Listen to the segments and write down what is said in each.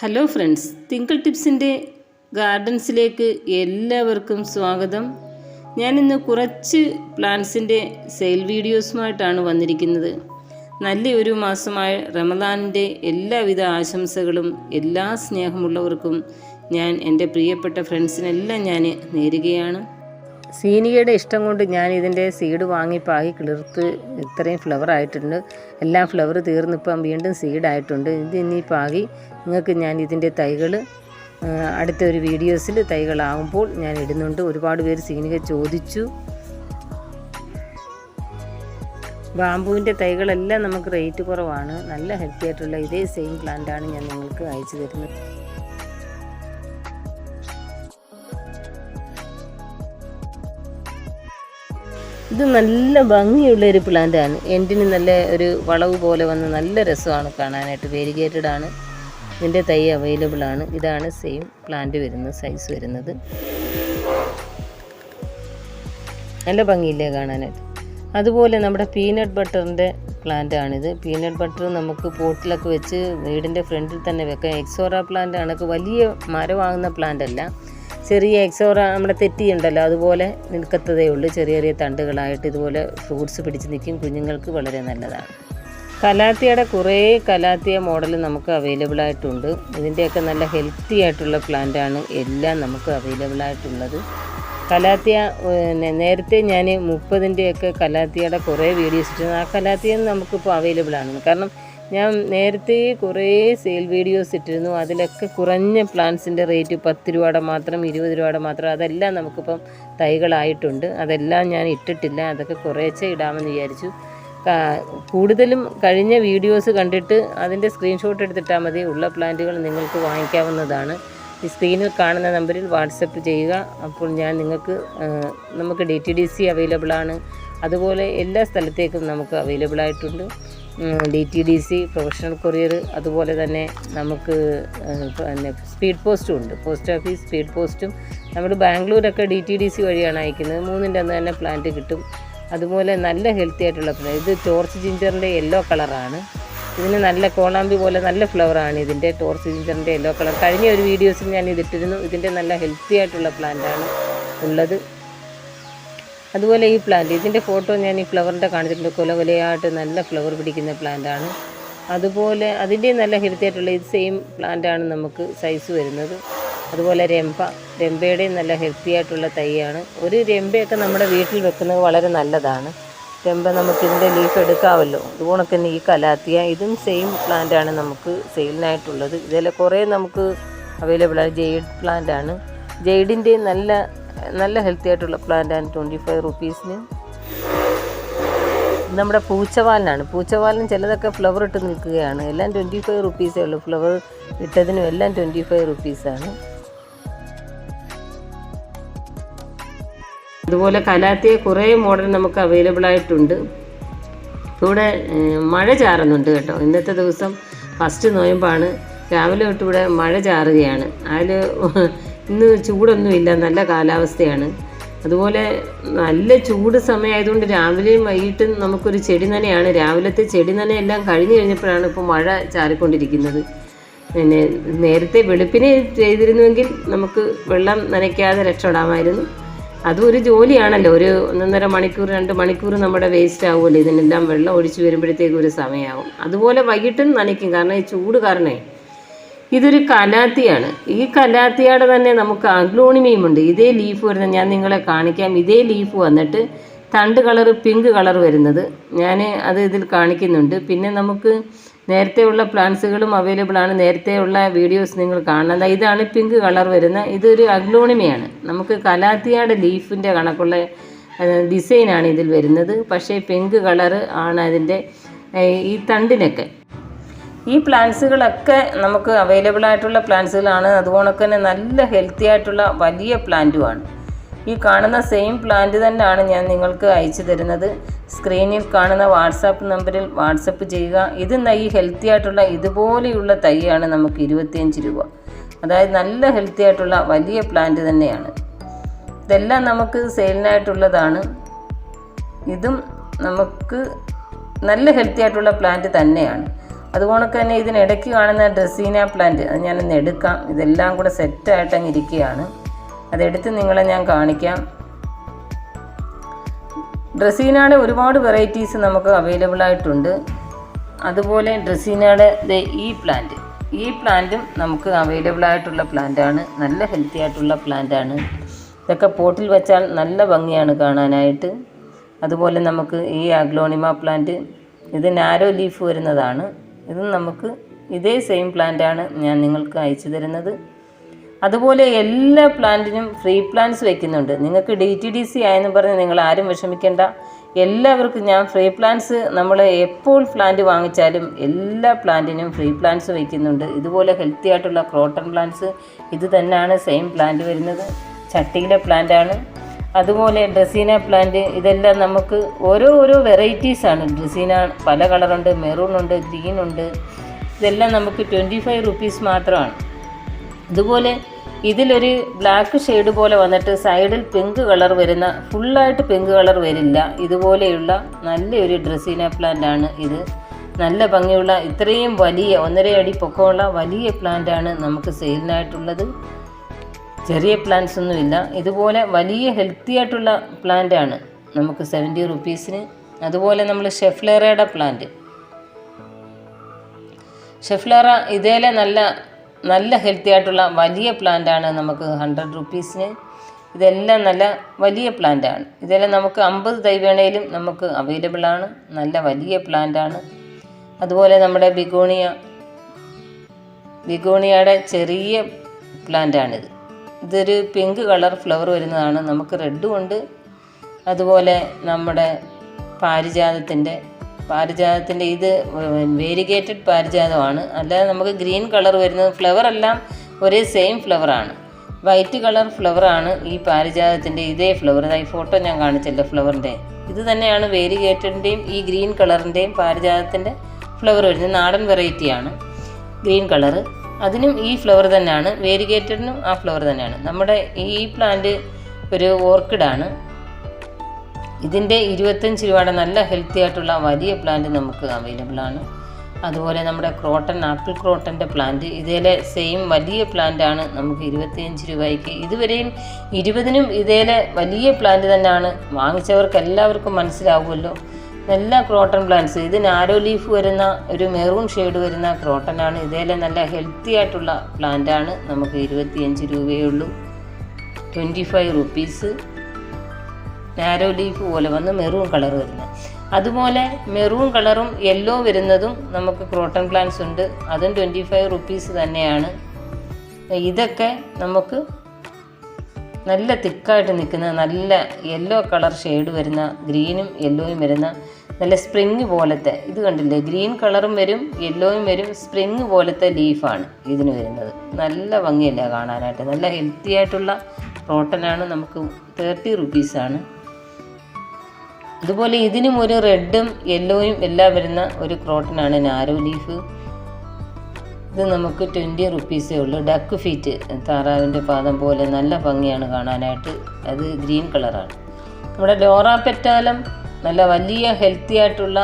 Hello friends തിങ്കിൾ ടിപ്സിന്റെ ഗാർഡൻസിലേക്ക് എല്ലാവർക്കും സ്വാഗതം. ഞാനിന്ന് കുറച്ച് പ്ലാന്റ്സിന്റെ സെയിൽ വീഡിയോസുമായിട്ടാണ് വന്നിരിക്കുന്നത്. നല്ല ഒരു മാസമായ റമദാനിന്റെ എല്ലാവിധ ആശംസകളും എല്ലാ സ്നേഹമുള്ളവർക്കും ഞാൻ എന്റെ പ്രിയപ്പെട്ട ഫ്രണ്ട്സിനെല്ലാം ഞാൻ നേരുകയാണ്. സീനികയുടെ ഇഷ്ടം കൊണ്ട് ഞാൻ ഇതിന്റെ സീഡ് വാങ്ങി പാകി കിളിർത്ത് ഇത്രയും ഫ്ലവർ ആയിട്ടുണ്ട്. എല്ലാ ഫ്ലവർ തീർന്നിപ്പം വീണ്ടും സീഡായിട്ടുണ്ട് ഇത് ഇനി പാകി നിങ്ങൾക്ക് ഞാൻ ഇതിന്റെ തൈകൾ അടുത്ത ഒരു വീഡിയോസിൽ തൈകളാകുമ്പോൾ ഞാൻ ഇടുന്നുണ്ട്. ഒരുപാട് പേര് സീനിക ചോദിച്ചു. ബാമ്പുവിന്റെ തൈകളെല്ലാം നമുക്ക് റേറ്റ് കുറവാണ്. നല്ല ഹെൽത്തി ആയിട്ടുള്ള ഇതേ സെയിം പ്ലാന്റാണ് ഞാൻ നിങ്ങൾക്ക് അയച്ചു തരുന്നത്. ഇത് നല്ല ഭംഗിയുള്ള ഒരു പ്ലാന്റ് ആണ് എൻഡിന് നല്ല ഒരു വളവ് പോലെ വന്ന് നല്ല രസമാണ് കാണാനായിട്ട്. വേരിഗേറ്റഡ് ആണ്. ഇതിന്റെ തൈ അവൈലബിൾ ആണ്. ഇതാണ് സെയിം പ്ലാന്റ് വരുന്നത് സൈസ് വരുന്നത്. നല്ല ഭംഗിയില്ലേ കാണാനായിട്ട്. അതുപോലെ നമ്മുടെ പീനട്ട് ബട്ടറിന്റെ പ്ലാന്റ് ആണിത്. പീനട്ട് ബട്ടർ നമുക്ക് പോട്ടിലൊക്കെ വെച്ച് വീടിന്റെ ഫ്രണ്ടിൽ തന്നെ വെക്കാം. എക്സോറ പ്ലാന്റ് ആണ്. വലിയ മരമാകുന്ന പ്ലാന്റ് അല്ല. ചെറിയ എക്സോറ നമ്മുടെ തെറ്റിയുണ്ടല്ലോ അതുപോലെ നിൽക്കത്തതേ ഉള്ളൂ. ചെറിയ ചെറിയ തണ്ടുകളായിട്ട് ഇതുപോലെ ഫ്രൂട്ട്സ് പിടിച്ച് നിൽക്കും കുഞ്ഞുങ്ങൾക്ക് വളരെ നല്ലതാണ്. കലാത്തിയുടെ കുറേ കലാത്തിയ മോഡൽ നമുക്ക് അവൈലബിൾ ആയിട്ടുണ്ട്. ഇതിന്റെയൊക്കെ നല്ല ഹെൽത്തി ആയിട്ടുള്ള പ്ലാന്റ് ആണ് എല്ലാം നമുക്ക് അവൈലബിൾ ആയിട്ടുള്ളത്. കലാത്തിയ നേരത്തെ ഞാൻ മുപ്പതിന്റെയൊക്കെ കലാത്തിയുടെ കുറേ വീഡിയോസ് ഇട്ടിരുന്നു. ആ കലാത്തിയ നമുക്കിപ്പോൾ അവൈലബിൾ ആണ്. കാരണം ഞാൻ നേരത്തെ കുറേ സെയിൽ വീഡിയോസ് ഇട്ടിരുന്നു. അതിലൊക്കെ കുറഞ്ഞ പ്ലാന്റ്സിന്റെ റേറ്റ് പത്ത് രൂപയുടെ മാത്രം ഇരുപത് രൂപയുടെ മാത്രം അതെല്ലാം നമുക്കിപ്പം തൈകളായിട്ടുണ്ട്. അതെല്ലാം ഞാൻ ഇട്ടിട്ടില്ല. അതൊക്കെ കുറേച്ചേ ഇടാമെന്ന് വിചാരിച്ചു. കൂടുതലും കഴിഞ്ഞ വീഡിയോസ് കണ്ടിട്ട് അതിന്റെ സ്ക്രീൻഷോട്ട് എടുത്തിട്ടാൽ മതി. ഉള്ള പ്ലാന്റുകൾ നിങ്ങൾക്ക് വാങ്ങിക്കാവുന്നതാണ്. ഈ സ്ക്രീനിൽ കാണുന്ന നമ്പറിൽ വാട്സപ്പ് ചെയ്യുക. അപ്പോൾ ഞാൻ നിങ്ങൾക്ക് നമുക്ക് ഡി ടി ഡി സി അവൈലബിളാണ് അതുപോലെ എല്ലാ സ്ഥലത്തേക്കും നമുക്ക് അവൈലബിൾ ആയിട്ടുണ്ട്. D T D C professional courier അതുപോലെ തന്നെ നമുക്ക് പിന്നെ സ്പീഡ് പോസ്റ്റും ഉണ്ട്. പോസ്റ്റ് ഓഫീസ് സ്പീഡ് പോസ്റ്റും നമ്മൾ ബാംഗ്ലൂരൊക്കെ ഡി ടി ഡി സി വഴിയാണ് അയക്കുന്നത്. മൂന്നിന്റെ അന്ന് തന്നെ പ്ലാന്റ് കിട്ടും. അതുപോലെ നല്ല ഹെൽത്തി ആയിട്ടുള്ള പ്ലാന്റ് ഇത് ടോർച്ച് ജിഞ്ചറിന്റെ യെല്ലോ കളറാണ് ഇതിന് നല്ല കോളാമ്പി പോലെ നല്ല ഫ്ലവറാണ് ഇതിന്റെ. ടോർച്ച് ജിഞ്ചറിന്റെ യെല്ലോ കളർ കഴിഞ്ഞ ഒരു വീഡിയോസിൽ ഞാൻ ഇതിട്ടിരുന്നു. ഇതിന്റെ നല്ല ഹെൽത്തി ആയിട്ടുള്ള പ്ലാന്റാണ് ഉള്ളത്. അതുപോലെ ഈ പ്ലാന്റ് ഇതിന്റെ ഫോട്ടോ ഞാൻ ഈ ഫ്ലവറിന്റെ കാണിച്ചിട്ടുണ്ട്. കൊല കൊലയായിട്ട് നല്ല ഫ്ലവർ പിടിക്കുന്ന പ്ലാന്റാണ് അതുപോലെ അതിന്റെ നല്ല ഹെൽത്തി ആയിട്ടുള്ള ഇത് സെയിം പ്ലാന്റാണ് നമുക്ക് സൈസ് വരുന്നത്. അതുപോലെ രംഭ രംഭയുടെയും നല്ല ഹെൽത്തി ആയിട്ടുള്ള തൈയാണ്. ഒരു രംഭയൊക്കെ നമ്മുടെ വീട്ടിൽ വെക്കുന്നത് വളരെ നല്ലതാണ്. രംഭ നമുക്കിതിന്റെ ലീഫ് എടുക്കാമല്ലോ. അതുപോലെ തന്നെ ഈ കലാത്തിയ ഇതും സെയിം പ്ലാന്റാണ് നമുക്ക് സെയിലിനായിട്ടുള്ളത് ഇതിൽ കുറേ നമുക്ക് അവൈലബിൾ ആണ്. ജെയ്ഡ് പ്ലാന്റ് ആണ്. ജെയ്ഡിന്റെ നല്ല നല്ല ഹെൽത്തി ആയിട്ടുള്ള പ്ലാന്റ് ആണ് ട്വന്റി ഫൈവ് റുപ്പീസിന് നമ്മുടെ പൂച്ചവാലിനാണ്. പൂച്ചവാലിന് ചിലതൊക്കെ ഫ്ലവർ ഇട്ട് നിൽക്കുകയാണ്. എല്ലാം ട്വന്റി ഫൈവ് റുപ്പീസേ ഉള്ളൂ. ഫ്ലവർ ഇട്ടതിനും എല്ലാം ട്വന്റി ഫൈവ് റുപ്പീസാണ് അതുപോലെ കലാത്തിയ കുറേ മോഡൽ നമുക്ക് അവൈലബിൾ ആയിട്ടുണ്ട്. ഇവിടെ മഴ ചാറുന്നുണ്ട് കേട്ടോ. ഇന്നത്തെ ദിവസം ഫസ്റ്റ് നോയമ്പാണ്. രാവിലെ തൊട്ട് ഇവിടെ മഴ ചാറുകയാണ്. അതിൽ ഇന്ന് ചൂടൊന്നുമില്ല നല്ല കാലാവസ്ഥയാണ്. അതുപോലെ നല്ല ചൂട് സമയമായതുകൊണ്ട് രാവിലെയും വൈകിട്ടും നമുക്കൊരു ചെടി നനയാണ്. രാവിലത്തെ ചെടി നനയെല്ലാം കഴിഞ്ഞു കഴിഞ്ഞപ്പോഴാണ് ഇപ്പോൾ മഴ ചാറിക്കൊണ്ടിരിക്കുന്നത്. പിന്നെ നേരത്തെ വെളുപ്പിനെ ചെയ്തിരുന്നുവെങ്കിൽ നമുക്ക് വെള്ളം നനയ്ക്കാതെ രക്ഷപ്പെടാമായിരുന്നു. അതും ഒരു ജോലിയാണല്ലോ. ഒരു ഒന്നൊന്നര മണിക്കൂർ രണ്ട് മണിക്കൂർ നമ്മുടെ വേസ്റ്റ് ആവുമല്ലോ. ഇതിനെല്ലാം വെള്ളം ഒഴിച്ചു വരുമ്പോഴത്തേക്കും ഒരു സമയമാവും. അതുപോലെ വൈകിട്ടും നനയ്ക്കും. കാരണം ഈ ചൂട് കാരണേ ഇതൊരു കലാത്തിയാണ്. ഈ കലാത്തിയുടെ തന്നെ നമുക്ക് അഗ്ലോണിമിയും ഉണ്ട്. ഇതേ ലീഫ് വരുന്നത് ഞാൻ നിങ്ങളെ കാണിക്കാം. ഇതേ ലീഫ് വന്നിട്ട് തണ്ട് കളർ പിങ്ക് കളർ വരുന്നത്. ഞാൻ അത് ഇതിൽ കാണിക്കുന്നുണ്ട്. പിന്നെ നമുക്ക് നേരത്തെ ഉള്ള പ്ലാന്റ്സുകളും അവൈലബിൾ ആണ്. നേരത്തെ ഉള്ള വീഡിയോസ് നിങ്ങൾ കാണുന്നത് ഇതാണ് പിങ്ക് കളർ വരുന്ന. ഇതൊരു അഗ്ലോണിമയാണ്. നമുക്ക് കലാത്തിയുടെ ലീഫിന്റെ കണക്കുള്ള ഡിസൈനാണ് ഇതിൽ വരുന്നത്. പക്ഷേ പിങ്ക് കളർ ആണ് അതിന്റെ ഈ തണ്ടിനൊക്കെ. ഈ പ്ലാന്റ്സുകളൊക്കെ നമുക്ക് അവൈലബിൾ ആയിട്ടുള്ള പ്ലാന്റ്സുകളാണ്. അതുകൊണ്ടൊക്കെ തന്നെ നല്ല ഹെൽത്തി ആയിട്ടുള്ള വലിയ പ്ലാന്റുമാണ്. ഈ കാണുന്ന സെയിം പ്ലാന്റ് തന്നെയാണ് ഞാൻ നിങ്ങൾക്ക് അയച്ചു തരുന്നത്. സ്ക്രീനിൽ കാണുന്ന വാട്സാപ്പ് നമ്പറിൽ വാട്സപ്പ് ചെയ്യുക. ഇത് ഈ ഹെൽത്തി ആയിട്ടുള്ള ഇതുപോലെയുള്ള തൈയാണ് നമുക്ക് ഇരുപത്തിയഞ്ച് രൂപ. അതായത് നല്ല ഹെൽത്തി ആയിട്ടുള്ള വലിയ പ്ലാന്റ് തന്നെയാണ്. ഇതെല്ലാം നമുക്ക് സെയിലിനായിട്ടുള്ളതാണ്. ഇതും നമുക്ക് നല്ല ഹെൽത്തി ആയിട്ടുള്ള പ്ലാന്റ് തന്നെയാണ്. അതുകൊണ്ടൊക്കെ തന്നെ ഇതിനിടയ്ക്ക് കാണുന്ന ഡ്രസ്സീന പ്ലാന്റ് അത് ഞാനൊന്ന് എടുക്കാം. ഇതെല്ലാം കൂടെ സെറ്റായിട്ട് അങ്ങ് ഇരിക്കുകയാണ്. അതെടുത്ത് നിങ്ങളെ ഞാൻ കാണിക്കാം. ഡ്രസ്സീനയുടെ ഒരുപാട് വെറൈറ്റീസ് നമുക്ക് അവൈലബിൾ ആയിട്ടുണ്ട്. അതുപോലെ ഡ്രസ്സീനയുടെ ഈ പ്ലാന്റ് ഈ പ്ലാന്റും നമുക്ക് അവൈലബിൾ ആയിട്ടുള്ള പ്ലാന്റാണ് നല്ല ഹെൽത്തി ആയിട്ടുള്ള പ്ലാന്റാണ് ഇതൊക്കെ പോട്ടിൽ വെച്ചാൽ നല്ല ഭംഗിയാണ് കാണാനായിട്ട്. അതുപോലെ നമുക്ക് ഈ അഗ്ലോണിമ പ്ലാന്റ് ഇത് നാരോ ലീഫ് വരുന്നതാണ്. ഇത് നമുക്ക് ഇതേ സെയിം പ്ലാന്റാണ് ഞാൻ നിങ്ങൾക്ക് അയച്ചു തരുന്നത്. അതുപോലെ എല്ലാ പ്ലാന്റിനും ഫ്രീ പ്ലാന്റ്സ് വെക്കുന്നുണ്ട്. നിങ്ങൾക്ക് ഡി ടി ഡി സി ആയെന്ന് പറഞ്ഞ് നിങ്ങൾ ആരും വിഷമിക്കേണ്ട. എല്ലാവർക്കും ഞാൻ ഫ്രീ പ്ലാന്റ്സ് നമ്മൾ എപ്പോൾ പ്ലാന്റ് വാങ്ങിച്ചാലും എല്ലാ പ്ലാന്റിനും ഫ്രീ പ്ലാന്റ്സ് വയ്ക്കുന്നുണ്ട് ഇതുപോലെ ഹെൽത്തി ആയിട്ടുള്ള ക്രോട്ടൺ പ്ലാന്റ്സ് ഇത് തന്നെയാണ് സെയിം പ്ലാന്റ് വരുന്നത്. ചട്ടിയിലെ പ്ലാന്റാണ് അതുപോലെ ഡ്രസീന പ്ലാന്റ് ഇതെല്ലാം നമുക്ക് ഓരോ ഓരോ വെറൈറ്റീസാണ് ഡ്രസീന പല കളറുണ്ട് ഗ്രീൻ ഉണ്ട് ഇതെല്ലാം നമുക്ക് ട്വന്റി ഫൈവ് റുപ്പീസ് മാത്രമാണ്. ഇതുപോലെ ഇതിലൊരു ബ്ലാക്ക് ഷെയ്ഡ് പോലെ വന്നിട്ട് സൈഡിൽ പിങ്ക് കളർ വരുന്ന ഫുള്ളായിട്ട് പിങ്ക് കളർ വരില്ല. ഇതുപോലെയുള്ള നല്ലൊരു ഡ്രസീന പ്ലാന്റ് ആണ് ഇത്. നല്ല ഭംഗിയുള്ള ഇത്രയും വലിയ ഒന്നര അടി പൊക്കമുള്ള വലിയ പ്ലാന്റ് ആണ് നമുക്ക് സെയിലിനായിട്ടുള്ളത് ചെറിയ പ്ലാന്റ്സ് ഒന്നുമില്ല. ഇതുപോലെ വലിയ ഹെൽത്തി ആയിട്ടുള്ള പ്ലാന്റ് ആണ്. നമുക്ക് സെവന്റി റുപ്പീസിന് അതുപോലെ നമ്മൾ ഷെഫ്ലേറയുടെ പ്ലാന്റ് ഷെഫ്ലേറ ഇതേലെ നല്ല നല്ല ഹെൽത്തി ആയിട്ടുള്ള വലിയ പ്ലാന്റ് ആണ് നമുക്ക് ഹൺഡ്രഡ് റുപ്പീസിന് ഇതെല്ലാം നല്ല വലിയ പ്ലാന്റ് ആണ്. ഇതെല്ലാം നമുക്ക് അമ്പത് തൈ വേണേലും നമുക്ക് അവൈലബിൾ ആണ്. നല്ല വലിയ പ്ലാന്റ് ആണ്. അതുപോലെ നമ്മുടെ ബിഗോണിയ ബിഗോണിയയുടെ ചെറിയ പ്ലാന്റ് ആണിത്. ഇതൊരു പിങ്ക് കളർ ഫ്ലവർ വരുന്നതാണ്. നമുക്ക് റെഡും ഉണ്ട്. അതുപോലെ നമ്മുടെ പാരിജാതത്തിന്റെ പാരിജാതത്തിന്റെ ഇത് വേരിഗേറ്റഡ് പാരിജാതമാണ്. അല്ലാതെ നമുക്ക് ഗ്രീൻ കളർ വരുന്നത് ഫ്ലവർ എല്ലാം ഒരേ സെയിം ഫ്ലവറാണ് വൈറ്റ് കളർ ഫ്ലവറാണ് ഈ പാരിജാതത്തിന്റെ ഇതേ ഫ്ലവർ ഈ ഫോട്ടോ ഞാൻ കാണിച്ചല്ലോ ഫ്ലവറിന്റെ ഇത് തന്നെയാണ് വേരിഗേറ്റഡിന്റെയും ഈ ഗ്രീൻ കളറിന്റെയും പാരിജാതത്തിന്റെ ഫ്ലവർ വരുന്നത്. നാടൻ വെറൈറ്റിയാണ് ഗ്രീൻ കളറ് അതിനും ഈ ഫ്ലവർ തന്നെയാണ്. വേരിഗേറ്റഡിനും ആ ഫ്ലവർ തന്നെയാണ്. നമ്മുടെ ഈ പ്ലാന്റ് ഒരു ഓർക്കിഡാണ് ഇതിന്റെ ഇരുപത്തഞ്ച് രൂപയുടെ നല്ല ഹെൽത്തി ആയിട്ടുള്ള വലിയ പ്ലാന്റ് നമുക്ക് അവൈലബിൾ ആണ്. അതുപോലെ നമ്മുടെ ക്രോട്ടൺ ആപ്പിൾ ക്രോട്ടന്റെ പ്ലാന്റ് ഇതേലെ സെയിം വലിയ പ്ലാന്റ് ആണ് നമുക്ക് ഇരുപത്തിയഞ്ച് രൂപയ്ക്ക്. ഇതുവരെയും ഇരുപതിനും ഇതേലെ വലിയ പ്ലാന്റ് തന്നെയാണ്. വാങ്ങിച്ചവർക്ക് എല്ലാവർക്കും മനസ്സിലാവുമല്ലോ. നല്ല ക്രോട്ടൺ പ്ലാന്റ്സ് ഇത് നാരോ ലീഫ് വരുന്ന ഒരു മെറൂൺ ഷെയ്ഡ് വരുന്ന ക്രോട്ടൺ ആണ്. ഇതേലെ നല്ല ഹെൽത്തി ആയിട്ടുള്ള പ്ലാന്റ് ആണ്. നമുക്ക് ഇരുപത്തിയഞ്ച് രൂപയേ ഉള്ളൂ twenty five rupees narrow leaf പോലെ വന്ന് മെറൂൺ കളർ വരുന്നത് അതുപോലെ മെറൂൺ കളറും യെല്ലോ വരുന്നതും നമുക്ക് ക്രോട്ടൺ പ്ലാന്റ്സ് ഉണ്ട്. അതും ട്വന്റി ഫൈവ് റുപ്പീസ് തന്നെയാണ്. ഇതൊക്കെ നമുക്ക് നല്ല തിക്കായിട്ട് നിൽക്കുന്ന നല്ല യെല്ലോ കളർ ഷെയ്ഡ് വരുന്ന ഗ്രീനും യെല്ലോയും വരുന്ന നല്ല സ്പ്രിങ് പോലത്തെ ഇത് കണ്ടില്ലേ? ഗ്രീൻ കളറും വരും യെല്ലോയും വരും സ്പ്രിങ് പോലത്തെ ലീഫാണ് ഇതിന് വരുന്നത്. നല്ല ഭംഗിയല്ലേ കാണാനായിട്ട്? നല്ല ഹെൽത്തി ആയിട്ടുള്ള പ്രോട്ടനാണ് നമുക്ക് തേർട്ടി റുപ്പീസാണ് അതുപോലെ ഇതിനും ഒരു റെഡും യെല്ലോയും എല്ലാം വരുന്ന ഒരു ക്രോട്ടനാണ് നാരോ ലീഫ് ഇത് നമുക്ക് ട്വന്റി റുപ്പീസേ ഉള്ളൂ. ഡക്ക് ഫീറ്റ് താറാവിന്റെ പാദം പോലെ നല്ല ഭംഗിയാണ് കാണാനായിട്ട്. അത് ഗ്രീൻ കളറാണ് നമ്മുടെ ലോറ പെറ്റാലം നല്ല വലിയ ഹെൽത്തി ആയിട്ടുള്ള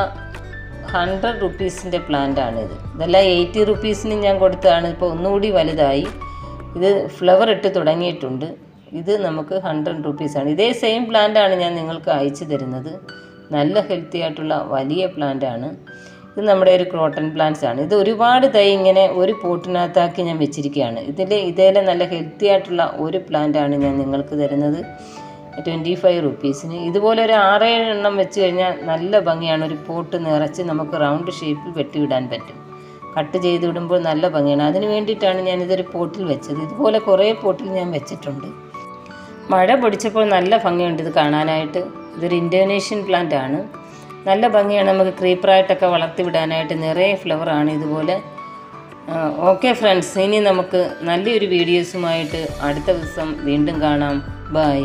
ഹൺഡ്രഡ് റുപ്പീസിന്റെ പ്ലാന്റാണിത് ഇതെല്ലാം എയ്റ്റി റുപ്പീസിന് ഞാൻ കൊടുത്തതാണ്. ഇപ്പോൾ ഒന്നുകൂടി വലുതായി. ഇത് ഫ്ലവർ ഇട്ട് തുടങ്ങിയിട്ടുണ്ട്. ഇത് നമുക്ക് ഹൺഡ്രഡ് റുപ്പീസാണ് ഇതേ സെയിം പ്ലാന്റാണ് ഞാൻ നിങ്ങൾക്ക് അയച്ചു തരുന്നത്. നല്ല ഹെൽത്തി ആയിട്ടുള്ള വലിയ പ്ലാന്റാണ് ഇത് നമ്മുടെ ഒരു ക്രോട്ടൺ പ്ലാന്റ്സ് ആണ്. ഇത് ഒരുപാട് തൈ ഇങ്ങനെ ഒരു പോട്ടിനകത്താക്കി ഞാൻ വെച്ചിരിക്കുകയാണ്. ഇതിൽ ഇതേലെ നല്ല ഹെൽത്തി ആയിട്ടുള്ള ഒരു പ്ലാന്റ് ആണ് ഞാൻ നിങ്ങൾക്ക് തരുന്നത്. ട്വന്റി ഫൈവ് റുപ്പീസിന്. ഇതുപോലെ ഒരു ആറേഴ് എണ്ണം വെച്ച് കഴിഞ്ഞാൽ നല്ല ഭംഗിയാണ്. ഒരു പോട്ട് നിറച്ച് നമുക്ക് റൗണ്ട് ഷേപ്പിൽ വെട്ടിവിടാൻ പറ്റും. കട്ട് ചെയ്ത് വിടുമ്പോൾ നല്ല ഭംഗിയാണ്. അതിന് വേണ്ടിയിട്ടാണ് ഞാനിതൊരു പോട്ടിൽ വെച്ചത്. ഇതുപോലെ കുറേ പോട്ടിൽ ഞാൻ വെച്ചിട്ടുണ്ട്. മഴ പൊടിച്ചപ്പോൾ നല്ല ഭംഗിയുണ്ട് ഇത് കാണാനായിട്ട്. ഇതൊരു ഇൻഡോനേഷ്യൻ പ്ലാന്റ് ആണ്. നല്ല ഭംഗിയാണ് നമുക്ക് ക്രീപ്പറായിട്ടൊക്കെ വളർത്തി വിടാനായിട്ട്. നിറയെ ഫ്ലവറാണ് ഇതുപോലെ. ഓക്കെ ഫ്രണ്ട്സ് ഇനി നമുക്ക് നല്ലൊരു വീഡിയോസുമായിട്ട് അടുത്ത ദിവസം വീണ്ടും കാണാം. ബായ്